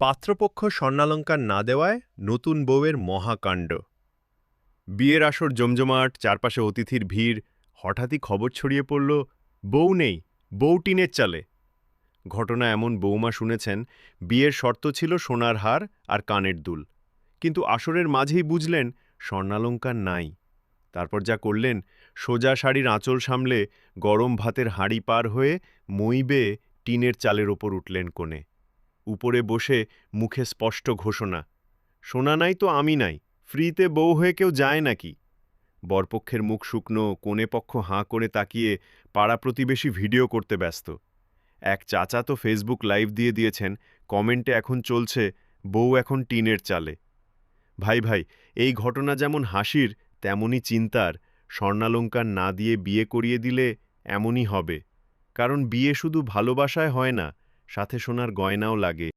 পাত্রপক্ষ স্বর্ণালঙ্কার না দেওয়ায় নতুন বউয়ের মহাকাণ্ড। বিয়ের আসর জমজমাট, চারপাশে অতিথির ভিড়, হঠাৎই খবর ছড়িয়ে পড়ল, বউ নেই, বউ টিনের চালে। ঘটনা এমন বৌমা শুনেছেন, বিয়ের শর্ত ছিল সোনার হার আর কানের দুল। কিন্তু আসরের মাঝেই বুঝলেন, স্বর্ণালঙ্কার নাই। তারপর যা করলেন, সোজা শাড়ির আঁচল সামলে গরম ভাতের হাঁড়ি পার হয়ে মই বেয়ে টিনের চালের ওপর উঠলেন কোণে। উপরে বসে মুখে স্পষ্ট ঘোষণা শোনা নাই তো আমি নাই, ফ্রিতে বউ হয়ে কেউ যায় নাকি? বরপক্ষের মুখ শুকনো, কোণে পক্ষ হাঁ করে তাকিয়ে পাড়া প্রতিবেশী ভিডিও করতে ব্যস্ত। এক চাচা তো ফেসবুক লাইভ দিয়ে দিয়েছেন, কমেন্টে এখন চলছে, বউ এখন টিনের চালে। ভাই ভাই, এই ঘটনা যেমন হাসির, তেমনই চিন্তার, স্বর্ণালঙ্কার না দিয়ে বিয়ে করিয়ে দিলে এমনই হবে। কারণ বিয়ে শুধু ভালোবাসায় হয় না সাথে সোনার গয়নাও লাগে।